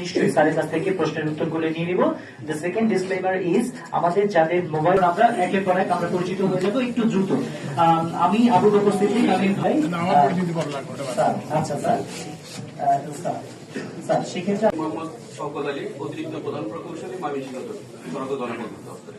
নিশ্চয়ই স্যারের কাছ থেকে প্রশ্নের উত্তরগুলো নিয়ে নিব। দ্য সেকেন্ড ডিসক্লেমার ইজ আমাদের যাদের মোবাইল আমরা একের পর এক আমরা পরিচিত হয়ে যাব একটু দ্রুত। আম, আমি আবু বকর সিদ্দিক ভাই। আচ্ছা স্যার। স্যার সেক্ষেত্রে মোহাম্মদ শওকত আলী অতিরিক্ত প্রধান প্রকৌশলী ময়মনসিংহ সড়ক জনপদ দপ্তরে।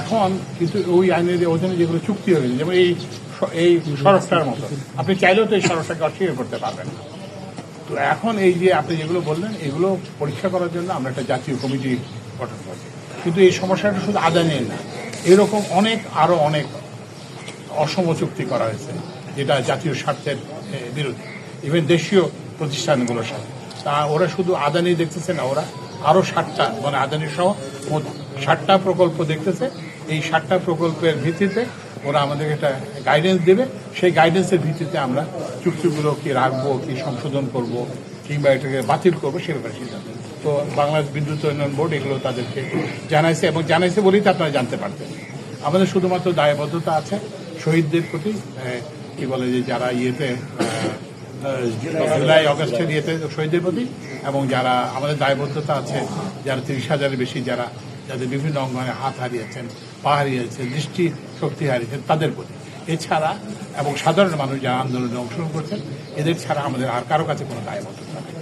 এখন কিন্তু ওই আইনের অধীনে যেগুলো চুক্তি হয়েছে যেমন এই এই সড়কটার মতো আপনি চাইলেও তো এই সড়কটাকে অস্বীকার করতে পারবেন। তো এখন এই যে আপনি যেগুলো বললেন এগুলো পরীক্ষা করার জন্য আমরা একটা জাতীয় কমিটি গঠন করছি। কিন্তু এই সমস্যাটা শুধু আদানের না এরকম অনেক আরও অনেক অসম চুক্তি করা হয়েছে যেটা জাতীয় স্বার্থের এ, বিরোধী ইভেন দেশীয় প্রতিষ্ঠানগুলোর সাথে। তা ওরা শুধু আদানি দেখতেছে না ওরা আরও ষাটটা মানে আদানি সহ মোট ষাটটা প্রকল্প দেখতেছে। এই ষাটটা প্রকল্পের ভিত্তিতে ওরা আমাদেরকে একটা গাইডেন্স দেবে। সেই গাইডেন্সের ভিত্তিতে আমরা চুক্তিগুলো কি রাখব, কি সংশোধন করব, কিংবা এটাকে বাতিল করব সে ব্যাপারে সিদ্ধান্ত। তো বাংলাদেশ বিদ্যুৎ উন্নয়ন বোর্ড এগুলো তাদেরকে জানাইছে এবং জানাইছে বলেই তো আপনারা জানতে পারতেন। আমাদের শুধুমাত্র দায়বদ্ধতা আছে শহীদদের প্রতি কি বলে যে যারা ইয়েতে জুলাই অগস্টের ইয়েতে শহীদের প্রতি এবং যারা আমাদের দায়বদ্ধতা আছে, যারা তিরিশ হাজারের বেশি যারা, যাদের বিভিন্ন অঙ্গনে হাত হারিয়েছেন, পা হারিয়েছেন দৃষ্টি শক্তি হারিয়েছেন, তাদের প্রতি এছাড়া এবং সাধারণ মানুষ যারা আন্দোলনে অংশগ্রহণ করছেন, এদের ছাড়া আমাদের আর কারও কাছে কোনো দায়বদ্ধতা নেই।